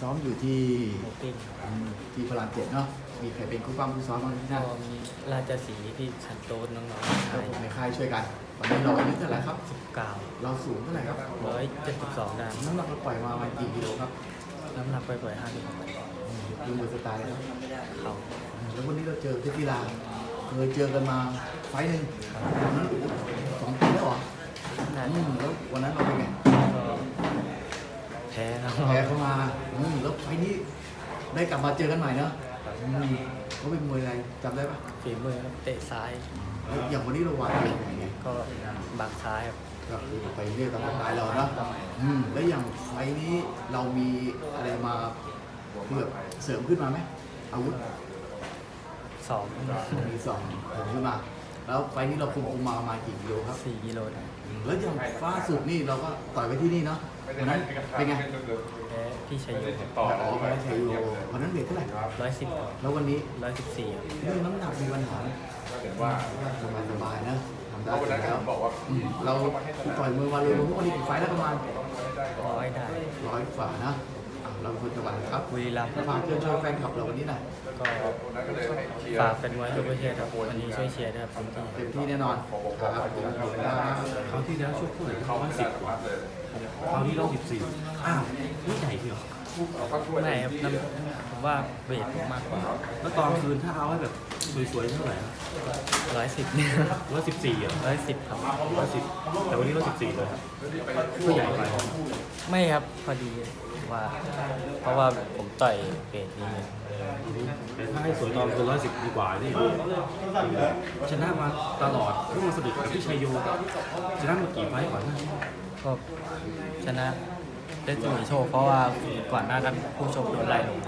ซ้อมอยู่ที่หมูปิ้งอืมที่พลานเจ็ดเนาะ มีใครเป็นคู่ปั้มคู่ซ้อมบ้างที่ก็นั่นมีราชสีห์พี่ชันโตนน้องๆคชารับยผมในค่ายช่วยกัน วันนี้เราอายุเท่าไหร่ครับเก้าเราสูงเท่าไหร่ครับร้อยเจ็ดสิบสองดานน้ำหนักเราปล่อยมาประมาณกี่กิโลครับน้ำหนักไปปล่อยห้าสิบดูมวยสไตล์แล้วเขาแล้ววันนี้เราเจอเพชรกีฬาเคยเจอกันมาไฟล์หนึ่งตอนนั้นโอ้โหสองปีแล้วเหรอน่าอืจะมแล้ววันนั้นเราเป็นไงก็แพ้นะแพ้เข้า นี้ได้กลับมาเจอกันใหม่เนาะอืมเขาเป็นมวยอะไรจำได้ปะฝีมือครับเตะซ้ายแล้วอย่างวันนี้เราวางเกมยังไงก็บักซ้ายครับก็คือไปเรียกตามสไตล์เราเนาะอืมแล้วอย่างไฟล์นี้เรามีอะไรมาเพื่อเสริมขึ้นมาไหมอาวุธสองมีสองเสริมขึ้นมา แล้วไฟล์นี้เราคุมคุมมาประมาณกี่กิโลครับ สี่กิโลได้แล้วอย่างฟ้าสุดนี่เราก็ต่อยไปที่นี่เนาะวันนั้นเป็นไงแพ้พี่ชัยโยอ๋อไปไทยโยวันนั้นเวทเท่าไหร่ร้อยสิบแล้ววันนี้ร้อยสิบสี่ครับเรื่องน้ำหนักมีปัญหาไหมว่าสบายสบายๆนะทำได้เพราะวันนั้นแล้วบอกว่าอืมเราต่อยมือมาเลยพวกนี้กี่ไฟล์แล้วประมาณร้อยได้ร้อยฝ่านะอะ เราเป็นคนจังหวัดอะไรครับบุรีรัมย์ฝากเชิญชวนแฟนคลับเราวันนี้หน่อยก็วันนั้นก็เลยให้เชียร์ฝากเป็นไว้ทุกประเทศครับวันนี้ช่วยเชียร์ด้วยครับเต็มที่เต็มที่แน่นอนครับผมขอบคุณครับคราวที่แล้วช่วยพูดถึงเขาเขาไม่ว่าสิสิบบวัดเลยคราวนี้เราสิบสี่อ้าวนี่ใหญ่เดียวเราก็ช่วยไม่ครับน้ำผมว่าเวทผมมากกว่าแล้วตอนคืนถ้าเอาให้แบบสวยๆเท่าไหร่ร้อยสิบเนี่ยร้อยสิบสี่อะร้อยสิบครับร้อยสิบแต่วันนี้ร้อยสิบสี่เลยครับก็ใหญ่ไปไม่ครับพอดี ว่า เพราะว่าผมต่อยเวทนี้แต่ถ้าให้สวยตอนคือร้อยสิบดีกว่านี่ชนะมาตลอดเพิ่งมาสะดุดกับพี่ชัยโยชนะมากี่ไฟต์ก่อนหน้านี้ก็ชนะได้จุยโชคเพราะว่าก่อนหน้านั้นผู้ชกโดนไล่ลงครับ